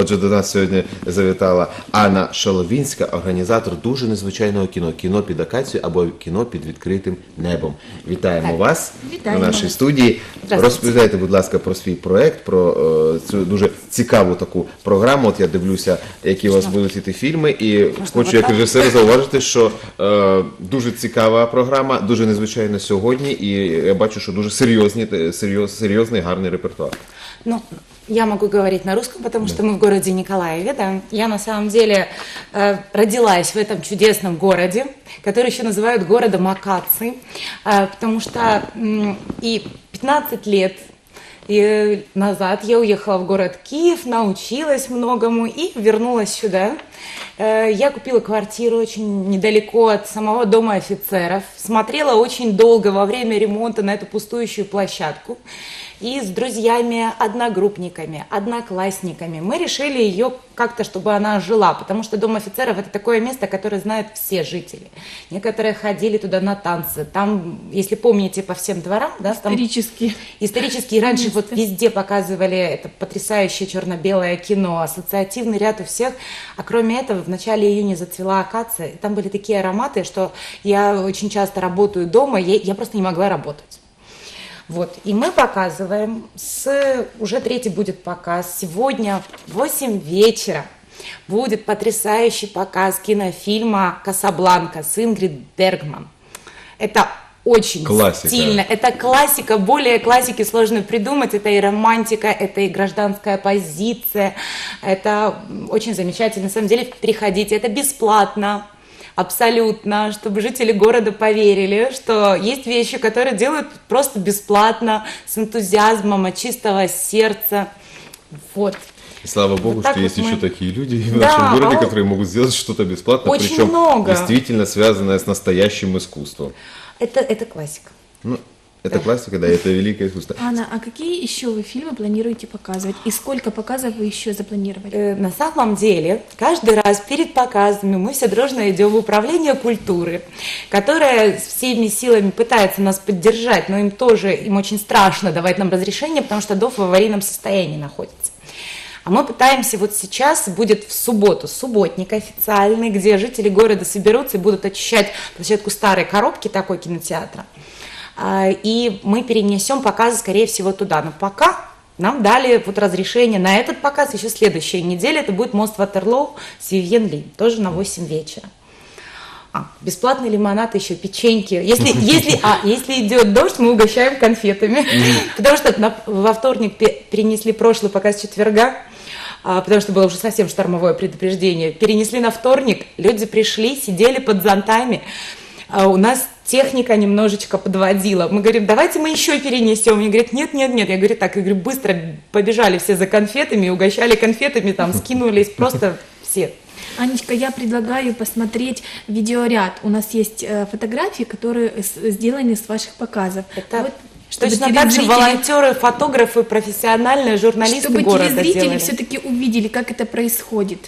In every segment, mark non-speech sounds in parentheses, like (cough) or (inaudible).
Отже, до нас сьогодні завітала Анна Шоловінська, організатор дуже незвичайного кіно. Кіно під акацією або кіно під відкритим небом. Вітаємо Так. вас Вітаємо на нашій студії. Розповідайте, будь ласка, про свій проект, про е, цю дуже цікаву таку програму. От я дивлюся, які у вас будуть іти фільми, і хочу як режисер зауважити, що е, дуже цікава програма, дуже незвичайна сьогодні, і я бачу, що дуже серйозні, е, серйоз, серйозний гарний репертуар. Ну, я могу говорить на русском, потому что мы в городе Николаеве, да. Я на самом деле э, родилась в этом чудесном городе, который еще называют городом Акации, э, потому что м, и 15 лет и назад я уехала в город Киев, научилась многому и вернулась сюда. Э, Я купила квартиру очень недалеко от самого дома офицеров, смотрела очень долго во время ремонта на эту пустующую площадку. И с друзьями, одногруппниками, одноклассниками мы решили ее как-то, чтобы она жила, потому что Дом офицеров это такое место, которое знают все жители. Некоторые ходили туда на танцы. Там, если помните, по всем дворам, да, там Исторически. Исторически и раньше вот везде показывали это потрясающее черно-белое кино, ассоциативный ряд у всех. А кроме этого, в начале июня зацвела акация. И там были такие ароматы, что я очень часто работаю дома, я, я просто не могла работать. Вот, и мы показываем, с, уже третий будет показ, сегодня в 8 вечера будет потрясающий показ кинофильма «Касабланка» с Ингрид Бергман. Это очень Классика. стильно, это классика, более классики сложно придумать, это и романтика, это и гражданская позиция, это очень замечательно, на самом деле, приходите, это бесплатно, абсолютно, чтобы жители города поверили, что есть вещи, которые делают просто бесплатно, с энтузиазмом, от чистого сердца, вот. И слава богу, Вот что вот есть еще мы- такие люди в Да, нашем городе, а которые могут сделать что-то бесплатно, Очень причем много. действительно связанное с настоящим искусством. Это, это классика. Ну, это классика, да, это великое искусство. Анна, а какие еще вы фильмы планируете показывать? И сколько показов вы еще запланировали? Э, На самом деле, каждый раз перед показами мы все дружно идем в управление культуры, которое всеми силами пытается нас поддержать, но им тоже, им очень страшно давать нам разрешение, потому что ДОФ в аварийном состоянии находится. А мы пытаемся, вот сейчас будет в субботу, субботник официальный, где жители города соберутся и будут очищать площадку старой коробки такой кинотеатра. А, И мы перенесем показы, скорее всего, туда. Но пока нам дали вот разрешение на этот показ, еще следующая неделя, это будет мост Ватерлоу с Вивьен Ли, тоже на 8 вечера. А, бесплатный лимонад, еще печеньки. Если, (laughs) если, а, если идет дождь, мы угощаем конфетами. Потому что на- во вторник пе- перенесли прошлый показ четверга, а, потому что было уже совсем штормовое предупреждение. Перенесли на вторник, люди пришли, сидели под зонтами. А у нас техника немножечко подводила. Мы говорим, давайте мы еще перенесем. Они говорят, нет, нет, нет. Я говорю, так, я говорю, быстро побежали все за конфетами, угощали конфетами, там скинулись просто все. Анечка, я предлагаю посмотреть видеоряд. У нас есть э, фотографии, которые сделаны с ваших показов. Это Вот, чтобы точно так же телезрители- волонтеры, фотографы, профессиональные журналисты Чтобы города телезрители делали. все-таки увидели, как это происходит.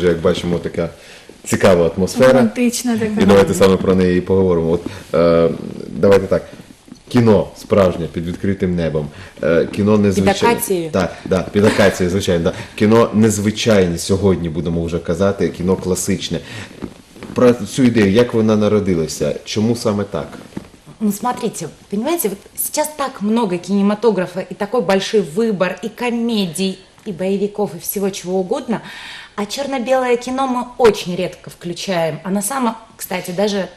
Отже, як бачимо, така цікава атмосфера. Романтично так. І давайте саме про неї і поговоримо. От, е, давайте так. Кіно справжнє під відкритим небом. Е, кіно незвичайне. акацією. Так, да, під акацією, звичайно. Да. Кіно незвичайне сьогодні, будемо вже казати, кіно класичне. Про цю ідею, як вона народилася, чому саме так? Ну, смотрите, понимаете, вот сейчас так много кинематографа и такой большой выбор и комедий, и боевиков, и всего чего угодно. А черно-белое кино мы очень редко включаем. А на самом, кстати, даже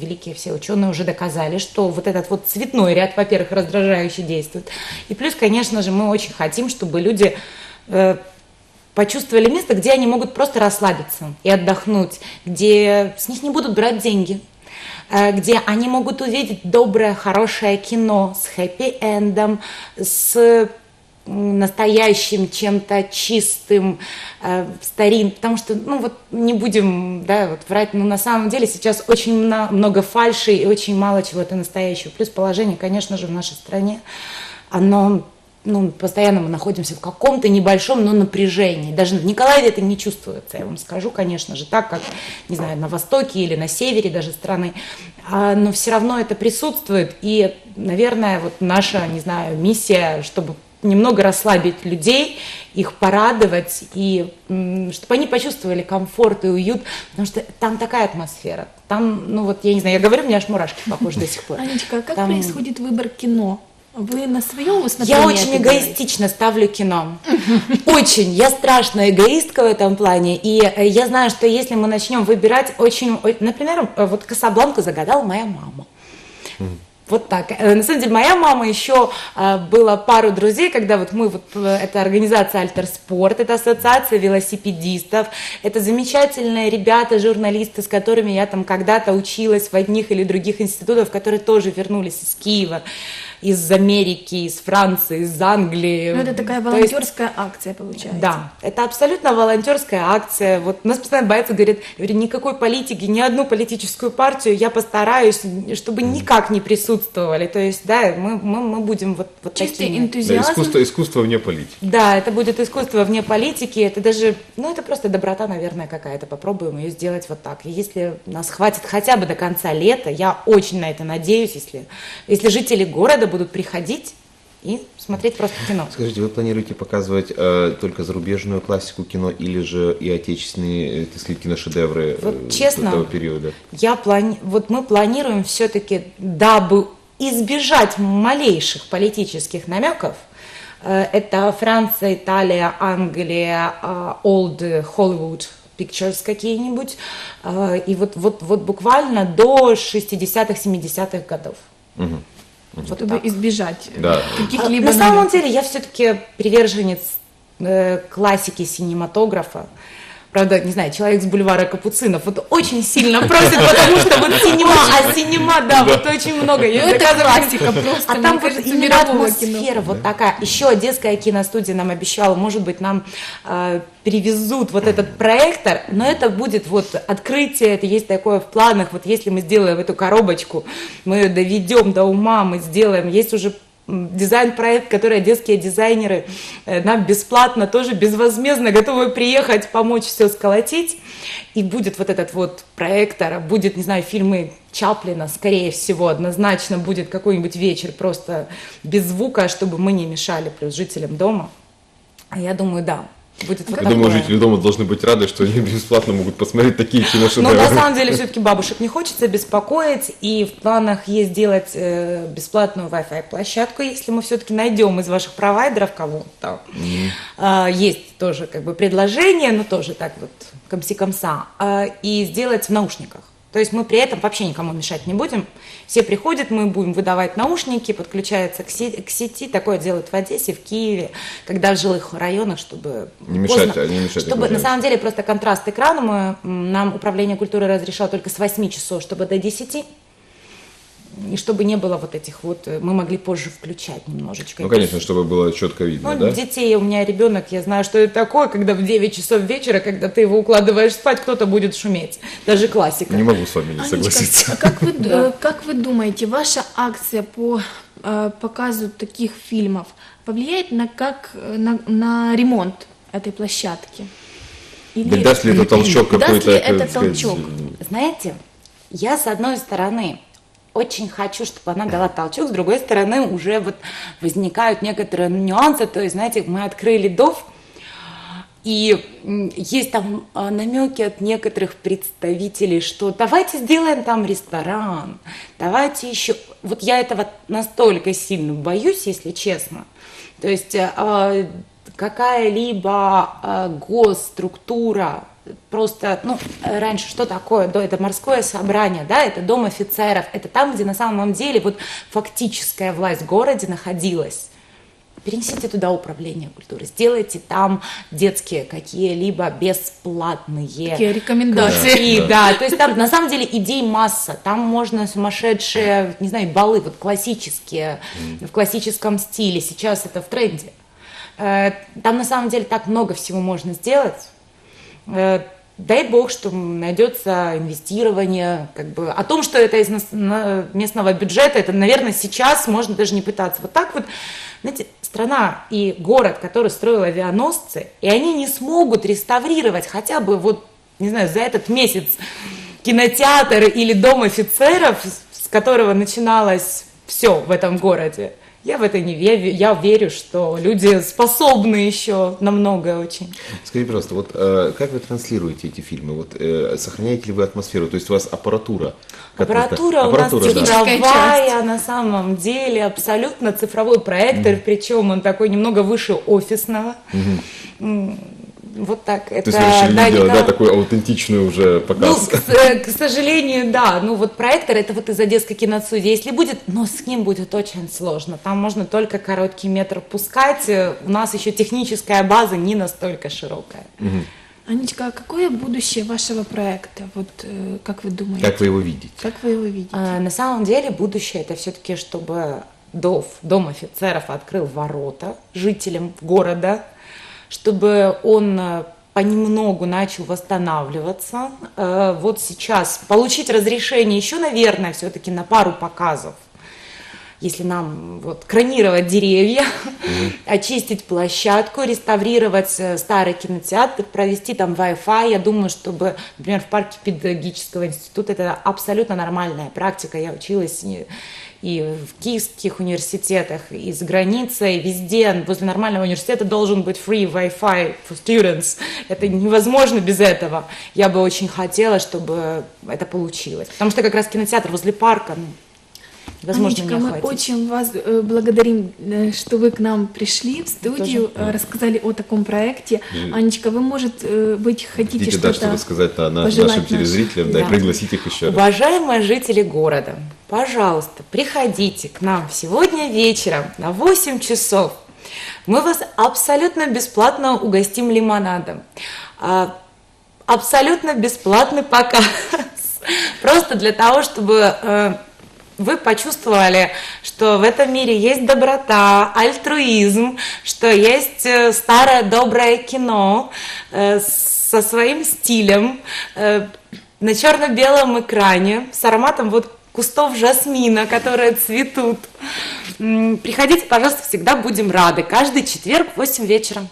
великие все ученые уже доказали, что вот этот вот цветной ряд, во-первых, раздражающе действует. И плюс, конечно же, мы очень хотим, чтобы люди э, почувствовали место, где они могут просто расслабиться и отдохнуть, где с них не будут брать деньги, э, где они могут увидеть доброе, хорошее кино с хэппи-эндом, с настоящим, чем-то чистым, э, старин, потому что, ну вот не будем, да, вот врать, но на самом деле сейчас очень мно- много фальши и очень мало чего-то настоящего. Плюс положение, конечно же, в нашей стране, оно ну, постоянно мы находимся в каком-то небольшом, но напряжении. Даже в Николаеве это не чувствуется, я вам скажу, конечно же, так как, не знаю, на востоке или на севере даже страны. А, но все равно это присутствует. И, наверное, вот наша, не знаю, миссия, чтобы немного расслабить людей, их порадовать, и чтобы они почувствовали комфорт и уют, потому что там такая атмосфера. Там, ну вот, я не знаю, я говорю, у меня аж мурашки по коже до сих пор. Анечка, а как Там- происходит выбор кино? Вы на своем усмотрении Я очень эгоистично ставлю кино. Очень. Я страшная эгоистка в этом плане. И э, я знаю, что если мы начнем выбирать очень... Например, э, вот Касабланку загадала моя мама. Вот так. Э, На самом деле, моя мама еще э, было пару друзей, когда вот мы, вот э, это организация Альтерспорт, это ассоциация велосипедистов, это замечательные ребята, журналисты, с которыми я там когда-то училась в одних или других институтах, которые тоже вернулись из Киева, из Америки, из Франции, из Англии. Ну, это такая То есть- волонтерская акция получается. да, это абсолютно волонтерская акция. Вот нас постоянно боятся, говорят, никакой политики, ни одну политическую партию я постараюсь, чтобы никак не присутствовали. То есть, да, мы, мы, мы будем вот, вот Чистый такими. Да, энтузиазм. искусство, искусство вне политики. Да, это будет искусство вне политики, это даже, ну это просто доброта, наверное, какая-то. Попробуем ее сделать вот так. И если нас хватит хотя бы до конца лета, я очень на это надеюсь, если, если жители города будут приходить и смотреть просто кино. Скажите, вы планируете показывать э, только зарубежную классику кино или же и отечественные, э, так сказать, киношедевры Вот э, честно, этого периода? Я плани... Вот мы планируем все-таки, дабы избежать малейших политических намеков, э, это Франция, Италия, Англия, э, Old Hollywood Pictures какие-нибудь, э, и вот, вот, вот буквально до 60-х, 70-х годов. Вот чтобы так. избежать э, Да. каких-либо На самом деле я все-таки приверженец э, классики синематографа. Правда, не знаю, человек с бульвара Капуцинов вот очень сильно просит, потому что вот синема, а синема, да, вот очень много. Ну, это классика просто, А там вот именно атмосфера вот такая. Еще Одесская киностудия нам обещала, может быть, нам э, перевезут вот этот проектор, но это будет вот открытие, это есть такое в планах, вот если мы сделаем эту коробочку, мы ее доведем до ума, мы сделаем, есть уже дизайн-проект, который одесские дизайнеры э, нам бесплатно, тоже безвозмездно готовы приехать, помочь все сколотить. И будет вот этот вот проектор, будет, не знаю, фильмы Чаплина, скорее всего, однозначно будет какой-нибудь вечер просто без звука, чтобы мы не мешали плюс жителям дома. А Я думаю, да, будет вот Я думаю, жители дома должны быть рады, что они бесплатно могут посмотреть такие Но на киношедевры. самом деле все-таки бабушек не хочется беспокоить, и в планах есть сделать э, бесплатную Wi-Fi площадку, если мы все-таки найдем из ваших провайдеров кого-то. А, есть тоже как бы предложение, но тоже так вот комси-комса, а, и сделать в наушниках. То есть мы при этом вообще никому мешать не будем. Все приходят, мы будем выдавать наушники, подключаются к сети, к сети. Такое делают в Одессе, в Киеве, когда в жилых районах, чтобы Не мешать, поздно- не мешать чтобы на самом деле просто контраст экрана мы, нам управление культуры разрешало только с 8 часов, чтобы до 10. И чтобы не было вот этих вот, э, мы могли позже включать немножечко. Ну, конечно, чтобы было четко видно, Ну, да? детей, у меня ребенок, я знаю, что это такое, когда в 9 часов вечера, когда ты его укладываешь спать, кто-то будет шуметь. Даже классика. Не могу с вами не Анечка, согласиться. а как вы, (laughs) э, как вы думаете, ваша акция по э, показу таких фильмов повлияет на как на, на ремонт этой площадки? Или Да даст ли это толчок Даст какой-то? ли как это сказать, толчок? Знаете, я с одной стороны очень хочу, чтобы она дала толчок, с другой стороны уже вот возникают некоторые нюансы, то есть, знаете, мы открыли ДОВ, и есть там а, намеки от некоторых представителей, что давайте сделаем там ресторан, давайте еще. Вот я этого настолько сильно боюсь, если честно. То есть а, какая-либо э, госструктура, просто, ну, раньше что такое? Да, это морское собрание, да, это дом офицеров, это там, где на самом деле вот фактическая власть в городе находилась. Перенесите туда управление культуры, сделайте там детские какие-либо бесплатные Такие рекомендации. и да, то есть там на самом деле идей масса. Там можно сумасшедшие, не знаю, балы вот классические, в классическом стиле. Сейчас это в тренде. Э, Там на самом деле так много всего можно сделать. Э, Дай бог, что найдется инвестирование, как бы о том, что это из местного бюджета, это, наверное, сейчас можно даже не пытаться. Вот так вот, знаете, страна и город, который строил авианосцы, и они не смогут реставрировать хотя бы вот, не знаю, за этот месяц кинотеатр или дом офицеров, с которого начиналось все в этом городе. Я в это не верю, я верю, что люди способны еще на многое очень. Скажите, пожалуйста, вот э, как вы транслируете эти фильмы? Вот э, сохраняете ли вы атмосферу? То есть у вас аппаратура? которая- Аппаратура у нас аппаратура, да. Цифровая, на самом деле, абсолютно цифровой проектор, причем он такой немного выше офисного. М, Вот так. Это, То есть вы решили да, делать, да, такой аутентичный уже Ну, показ? к, с- к сожалению, да. Ну, вот проектор это вот из Одесской киностудии. Если будет, но с ним будет очень сложно. Там можно только короткий метр пускать. Э, У нас еще техническая база не настолько широкая. Анечка, а какое будущее вашего проекта? Вот э, как вы думаете? Как вы его видите? Как вы его видите? А, На самом деле будущее это все-таки, чтобы ДОВ, Дом офицеров, открыл ворота жителям города, чтобы он э, понемногу начал восстанавливаться. Э, Вот сейчас получить разрешение еще, наверное, все-таки на пару показов. Если нам вот кронировать деревья, (laughs) очистить площадку, реставрировать э, старый кинотеатр, провести там Wi-Fi, я думаю, чтобы, например, в парке педагогического института это абсолютно нормальная практика. Я училась и, в киевских университетах, и за границей, везде возле нормального университета должен быть free Wi-Fi for students. Это невозможно без этого. Я бы очень хотела, чтобы это получилось. Потому что как раз кинотеатр возле парка, ну, невозможно Анечка, не мы охватить. очень вас э, благодарим, э, что вы к нам пришли в студию, э, рассказали о таком проекте. Анечка, вы, может быть, хотите Хотите, да, что-то что-то сказать да, на- нашим телезрителям, да, и Да. пригласить их еще раз. Уважаемые жители города, пожалуйста, приходите к нам сегодня вечером на 8 часов. Мы вас абсолютно бесплатно угостим лимонадом. А, Абсолютно бесплатный показ. (laughs) Просто для того, чтобы вы почувствовали, что в этом мире есть доброта, альтруизм, что есть э, старое доброе кино э, со своим стилем э, на черно-белом экране с ароматом вот кустов жасмина, которые цветут. Приходите, пожалуйста, всегда будем рады. Каждый четверг в 8 вечера.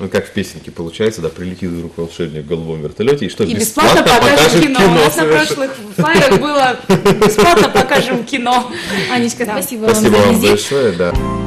Ну, как в песенке получается, да, прилетит вдруг волшебник в голубом вертолете, и что, И бесплатно, покажем кино. У нас на прошлых флайерах было бесплатно покажем кино. Анечка, Да. спасибо, Спасибо вам за вам визит. большое, да.